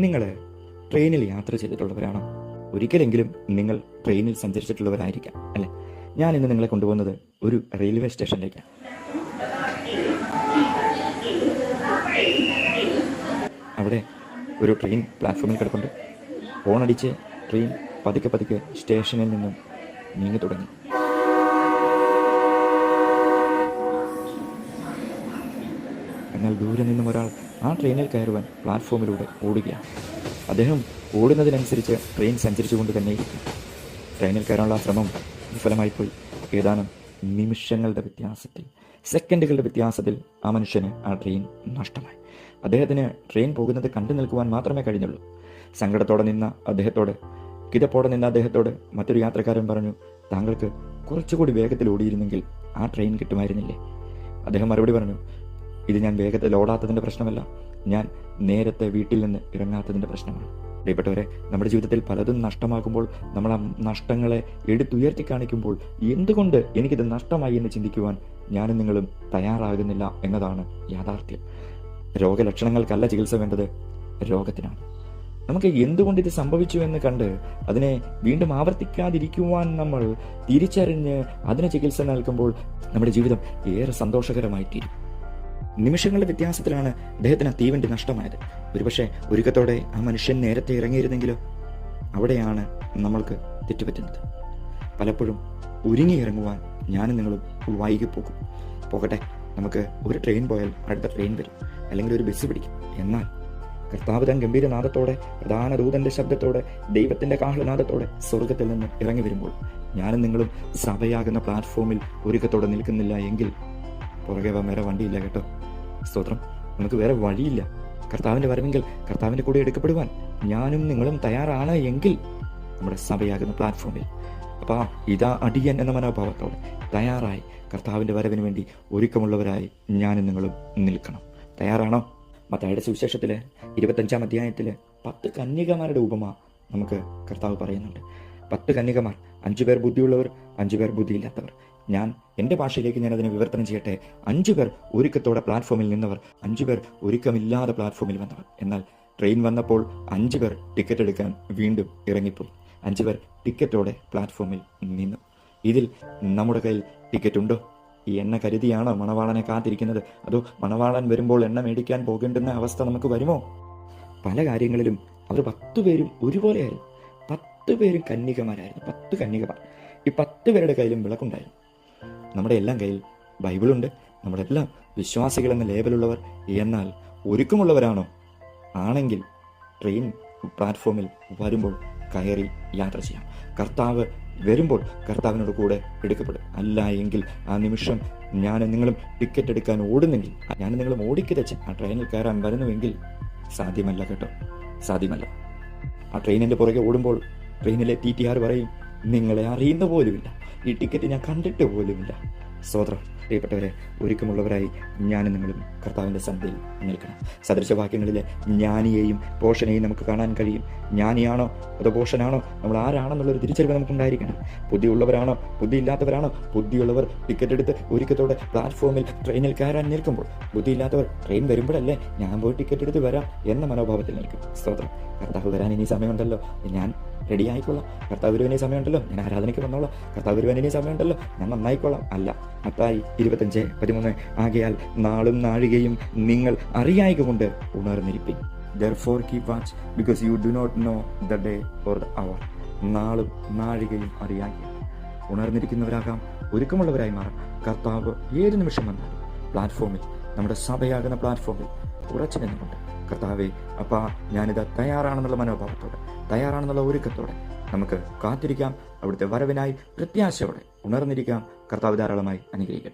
നിങ്ങൾ ട്രെയിനിൽ യാത്ര ചെയ്തിട്ടുള്ളവരാണോ? ഒരിക്കലെങ്കിലും നിങ്ങൾ ട്രെയിനിൽ സഞ്ചരിച്ചിട്ടുള്ളവരായിരിക്കാം അല്ലെ? ഞാൻ ഇന്ന് നിങ്ങളെ കൊണ്ടുപോകുന്നത് ഒരു റെയിൽവേ സ്റ്റേഷനിലേക്കാണ് അവിടെ ഒരു ട്രെയിൻ പ്ലാറ്റ്ഫോമിൽ കിടപ്പുണ്ട്. ഹോണടിച്ച് ട്രെയിൻ പതുക്കെ പതുക്കെ സ്റ്റേഷനിൽ നിന്നും നീങ്ങി തുടങ്ങി. എന്നാൽ ദൂരെ നിന്നും ഒരാൾ ആ ട്രെയിനിൽ കയറുവാൻ പ്ലാറ്റ്ഫോമിലൂടെ ഓടുകയാണ്. അദ്ദേഹം ഓടുന്നതിനനുസരിച്ച് ട്രെയിൻ സഞ്ചരിച്ചുകൊണ്ട് തന്നെ ട്രെയിനിൽ കയറാനുള്ള ശ്രമം വിഫലമായി പോയി. ഏതാനും നിമിഷങ്ങളുടെ വ്യത്യാസത്തിൽ സെക്കൻഡുകളുടെ വ്യത്യാസത്തിൽ ആ മനുഷ്യന് ആ ട്രെയിൻ നഷ്ടമായി. അദ്ദേഹത്തിന് ട്രെയിൻ പോകുന്നത് കണ്ടു നിൽക്കുവാൻ മാത്രമേ കഴിഞ്ഞുള്ളൂ. സങ്കടത്തോടെ നിന്ന അദ്ദേഹത്തോട് കിതപ്പോടെ നിന്ന അദ്ദേഹത്തോട് മറ്റൊരു യാത്രക്കാരൻ പറഞ്ഞു താങ്കൾക്ക് കുറച്ചുകൂടി വേഗത്തിൽ ഓടിയിരുന്നെങ്കിൽ ആ ട്രെയിൻ കിട്ടുമായിരുന്നില്ലേ? അദ്ദേഹം മറുപടി പറഞ്ഞു ഇത് ഞാൻ വേഗത്തിൽ ഓടാത്തതിന്റെ പ്രശ്നമല്ല. ഞാൻ നേരത്തെ വീട്ടിൽ നിന്ന് ഇറങ്ങാത്തതിന്റെ പ്രശ്നമാണ്. പ്രിയപ്പെട്ടവരെ നമ്മുടെ ജീവിതത്തിൽ പലതും നഷ്ടമാകുമ്പോൾ നമ്മൾ ആ നഷ്ടങ്ങളെ എടുത്തുയർത്തി കാണിക്കുമ്പോൾ എന്തുകൊണ്ട് എനിക്കിത് നഷ്ടമായി എന്ന് ചിന്തിക്കുവാൻ ഞാനും നിങ്ങളും തയ്യാറാകുന്നില്ല എന്നതാണ് യാഥാർത്ഥ്യം. രോഗലക്ഷണങ്ങൾക്കല്ല ചികിത്സ വേണ്ടത് രോഗത്തിനാണ്. നമുക്ക് എന്തുകൊണ്ട് ഇത് സംഭവിച്ചു എന്ന് കണ്ട് അതിനെ വീണ്ടും ആവർത്തിക്കാതിരിക്കുവാൻ നമ്മൾ തിരിച്ചറിഞ്ഞ് അതിന് ചികിത്സ നൽകുമ്പോൾ നമ്മുടെ ജീവിതം ഏറെ സന്തോഷകരമായി തീരും നിമിഷങ്ങളുടെ വ്യത്യാസത്തിലാണ് അദ്ദേഹത്തിന് ആ തീവണ്ടി നഷ്ടമായത്. ഒരുപക്ഷെ ഒരുക്കത്തോടെ ആ മനുഷ്യൻ നേരത്തെ ഇറങ്ങിയിരുന്നെങ്കിലോ? അവിടെയാണ് നമ്മൾക്ക് തെറ്റുപറ്റുന്നത്. പലപ്പോഴും ഒരുങ്ങിയിറങ്ങുവാൻ ഞാനും നിങ്ങളും വൈകി പോകും പോകട്ടെ നമുക്ക് ഒരു ട്രെയിൻ പോയാൽ അടുത്ത ട്രെയിൻ വരും അല്ലെങ്കിൽ ഒരു ബസ് പിടിക്കും. എന്നാൽ കർത്താവ് താൻ ഗംഭീരനാഥത്തോടെ പ്രധാന ദൂതന്റെ ശബ്ദത്തോടെ ദൈവത്തിന്റെ കാഹളനാഥത്തോടെ സ്വർഗത്തിൽ നിന്ന് ഇറങ്ങി വരുമ്പോൾ ഞാനും നിങ്ങളും സഭയാകുന്ന പ്ലാറ്റ്ഫോമിൽ ഒരുക്കത്തോടെ നിൽക്കുന്നില്ല എങ്കിൽ പുറകെ വാ വേറെ വണ്ടിയില്ല കേട്ടോ. സ്തോത്രം നമുക്ക് വേറെ വഴിയില്ല. കർത്താവിന്റെ വരവെങ്കിൽ കർത്താവിന്റെ കൂടെ എടുക്കപ്പെടുവാൻ ഞാനും നിങ്ങളും തയ്യാറാണ് എങ്കിൽ നമ്മുടെ സഭയാകുന്ന പ്ലാറ്റ്ഫോമിൽ അപ്പോൾ ഇതാ അടിയൻ എന്ന മനോഭാവത്തോടെ തയ്യാറായി. കർത്താവിന്റെ വരവിന് വേണ്ടി ഒരുക്കമുള്ളവരായി ഞാനും നിങ്ങളും നിൽക്കണം. തയ്യാറാണോ? മത്തായുടെ സുവിശേഷത്തിൽ ഇരുപത്തഞ്ചാം അധ്യായത്തിൽ പത്ത് കന്യകമാരുടെ ഉപമ നമുക്ക് കർത്താവ് പറയുന്നുണ്ട്. പത്ത് കന്യകമാർ അഞ്ചു പേർ ബുദ്ധിയുള്ളവർ അഞ്ചു പേർ ബുദ്ധിയില്ലാത്തവർ. ഞാൻ എന്റെ ഭാഷയിലേക്ക് ഞാൻ അതിനെ വിവർത്തനം ചെയ്യട്ടെ. അഞ്ചു പേർ ഒരുക്കത്തോടെ പ്ലാറ്റ്ഫോമിൽ നിന്നവർ അഞ്ചു പേർ ഒരുക്കമില്ലാതെ പ്ലാറ്റ്ഫോമിൽ വന്നവർ. എന്നാൽ ട്രെയിൻ വന്നപ്പോൾ അഞ്ചു പേർ ടിക്കറ്റ് എടുക്കാൻ വീണ്ടും ഇറങ്ങിപ്പോയി. അഞ്ചു പേർ ടിക്കറ്റോടെ പ്ലാറ്റ്ഫോമിൽ നിന്നു. ഇതിൽ നമ്മുടെ കയ്യിൽ ടിക്കറ്റ് ഉണ്ടോ? ഈ എണ്ണ കരുതിയാണോ മണവാളനെ കാത്തിരിക്കുന്നത്? അതോ മണവാളൻ വരുമ്പോൾ എണ്ണ മേടിക്കാൻ പോകേണ്ടുന്ന അവസ്ഥ നമുക്ക് വരുമോ? പല കാര്യങ്ങളിലും അവർ പത്തു പേരും ഒരുപോലെയായിരുന്നു. പത്ത് പേരും കന്യകമാരായിരുന്നു. പത്ത് കന്യകമാർ. ഈ പത്ത് പേരുടെ കയ്യിലും വിളക്കുണ്ടായിരുന്നു. നമ്മുടെ എല്ലാം കയ്യിൽ ബൈബിളുണ്ട്. നമ്മുടെ എല്ലാം വിശ്വാസികൾ എന്ന ലേബലുള്ളവർ എന്നാൽ ഒരുക്കമുള്ളവരാണോ? ആണെങ്കിൽ ട്രെയിൻ പ്ലാറ്റ്ഫോമിൽ വരുമ്പോൾ കയറി യാത്ര ചെയ്യാം. കർത്താവ് വരുമ്പോൾ കർത്താവിനോട് കൂടെ എടുക്കപ്പെടും. അല്ല എങ്കിൽ ആ നിമിഷം ഞാൻ നിങ്ങളും ടിക്കറ്റ് എടുക്കാൻ ഓടുന്നെങ്കിൽ ഞാൻ നിങ്ങളും ഓടിക്കിതച്ച് ആ ട്രെയിനിൽ കയറാൻ വരുന്നുവെങ്കിൽ സാധ്യമല്ല കേട്ടോ. സാധ്യമല്ല. ആ ട്രെയിനിന്റെ പുറകെ ഓടുമ്പോൾ ട്രെയിനിലെ ടി ടി ആർ പറയും നിങ്ങളെ അറിയുന്ന പോലുമില്ല. ഈ ടിക്കറ്റ് ഞാൻ കണ്ടിട്ട് പോലുമില്ല. സ്വോത്രം പ്രിയപ്പെട്ടവരെ ഒരുക്കമുള്ളവരായി ഞാനും നിങ്ങളും കർത്താവിന്റെ സന്ധിയിൽ നിൽക്കണം. സദൃശവാക്യങ്ങളിലെ ജ്ഞാനിയെയും പോഷനെയും നമുക്ക് കാണാൻ കഴിയും. ജ്ഞാനിയാണോ അതോ പോഷനാണോ? നമ്മൾ ആരാണെന്നുള്ളൊരു തിരിച്ചറിവ് നമുക്കുണ്ടായിരിക്കണം. ബുദ്ധിയുള്ളവരാണോ? ബുദ്ധിയില്ലാത്തവരാണോ? ബുദ്ധിയുള്ളവർ ടിക്കറ്റ് എടുത്ത് ഒരുക്കത്തോടെ പ്ലാറ്റ്ഫോമിൽ ട്രെയിനിൽ കയറാൻ നിൽക്കുമ്പോൾ ബുദ്ധി ഇല്ലാത്തവർ ട്രെയിൻ വരുമ്പോഴല്ലേ ഞാൻ പോയി ടിക്കറ്റ് എടുത്ത് വരാം എന്ന മനോഭാവത്തിൽ നിൽക്കും. സ്തോത്രം കർത്താവ് വരാൻ ഇനി സമയമുണ്ടല്ലോ. ഞാൻ റെഡി ആയിക്കൊള്ളാം കർത്താവ് വരുവാൻ ഇനി സമയമുണ്ടല്ലോ. ഞാൻ ആരാധനയ്ക്ക് വന്നോളാം. കർത്താവ് വരുവാൻ ഇനി സമയമുണ്ടല്ലോ. ഞാൻ നന്നായിക്കൊള്ളാം അല്ല മത്തായി ഇരുപത്തഞ്ച് പതിമൂന്ന്. ആകയാൽ നാളും നാഴികയും നിങ്ങൾ അറിയായിക കൊണ്ട് ഉണർന്നിരിപ്പിൻ. Therefore keep watch because you do not know the day or the hour നാളും നാഴികയും അറിയായി. ഉണർന്നിരിക്കുന്നവരാകാം ഒരുക്കമുള്ളവരായി മാറാം. കർത്താവ് ഏത് നിമിഷം വന്നാലും. പ്ലാറ്റ്ഫോമിൽ നമ്മുടെ സഭയാകുന്ന പ്ലാറ്റ്ഫോമിൽ ഉറച്ചു നിന്നുകൊണ്ട്. കർത്താവെ അപ്പ ഞാനിത് തയ്യാറാണെന്നുള്ള മനോഭാവത്തോടെ തയ്യാറാണെന്നുള്ള ഒരുക്കത്തോടെ നമുക്ക് കാത്തിരിക്കാം. അവിടുത്തെ വരവിനായി പ്രത്യാശയോടെ ഉണർന്നിരിക്കാം. കർത്താവ് ധാരാളമായി അനുഗ്രഹിക്കട്ടെ.